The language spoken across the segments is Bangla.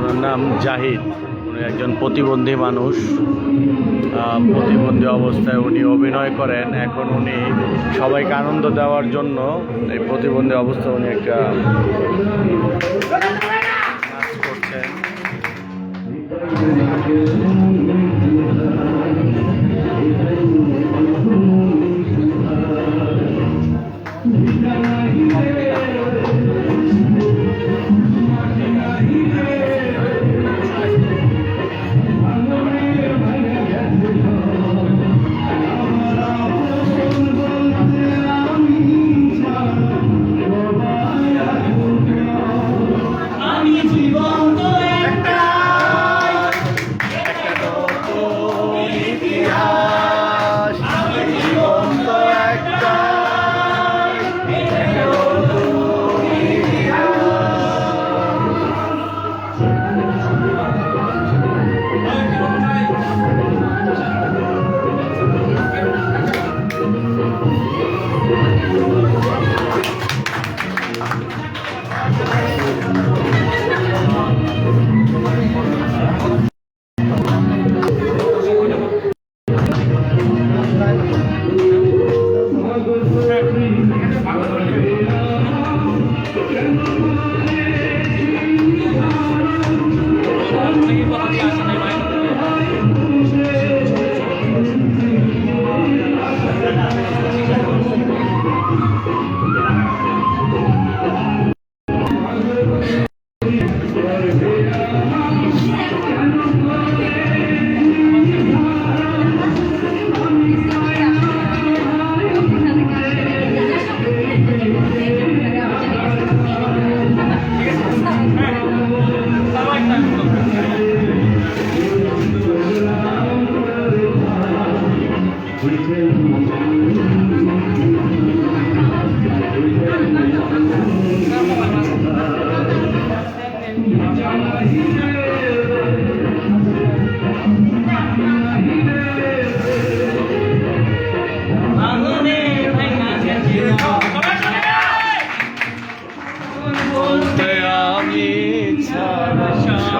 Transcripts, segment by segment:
ওনার নাম জাহিদ। উনি একজন প্রতিবন্ধী মানুষ। প্রতিবন্ধী অবস্থায় উনি অভিনয় করেন। এখন উনি সবাইকে আনন্দ দেওয়ার জন্য এই প্রতিবন্ধী অবস্থায় উনি একটা নাচ করছেন।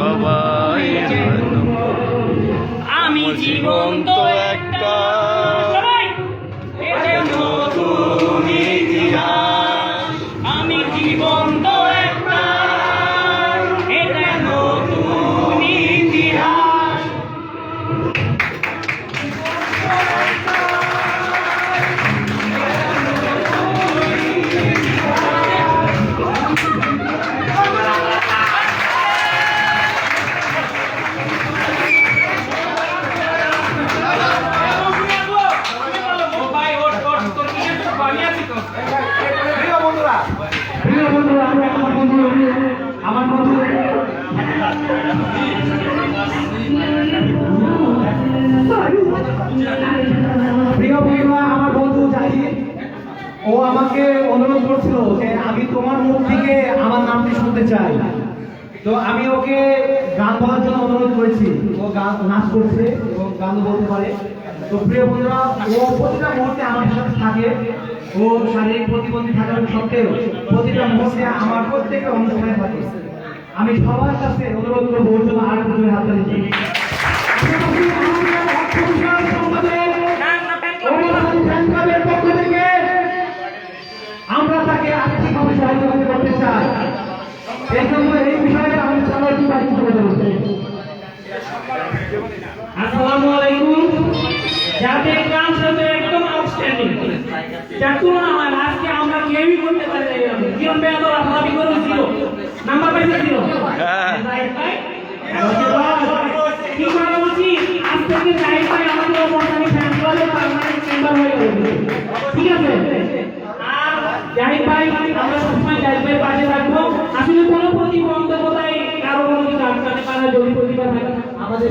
সবাই আমি জীবন্ত ও আমাকে অনুরোধ করছিল যে আমি তোমার মুখ থেকে আমার নামটি শুনতে চাই। তো আমি ওকে গান বলার জন্য অনুরোধ করেছি। ও গান নাচ করছে এবং গান বলতে পারে। তো প্রিয় বন্ধুরা, ও প্রতিটা মুহূর্তে আমার সাথে থাকে। ও শারীরিক প্রতিবন্ধী থাকার সত্ত্বেও প্রতিটা মুহূর্তে আমার প্রত্যেকটা অনুষ্ঠানে থাকে। আমি সবার কাছে অনুরোধ করব, ওর জন্য আর হাত। আসসালামু আলাইকুম। যাতে গান সাথে একদম আউটস্ট্যান্ডিং যার তুলনা হয় আজকে আমরা কেউই করতে পারি। জীবন বেয়াদ আপনার বিগত ছিল। নাম্বার পাইছে ছিল হ্যাঁ। কি করে বলছি আজ থেকে জাহিদ ভাই আমাদের বর্তমানে ফ্যান ক্লাবের পার্মানেন্ট মেম্বার হয়ে গেল। ঠিক আছে? আর জাহিদ ভাই আমরা সবসময় জাহিদ ভাই পাশে থাকব আসলে কোনো প্রতিবন্ধকতায় কারও কোনো কিছু আটকাতে পারে না যদি প্রতিভা থাকে আমাদের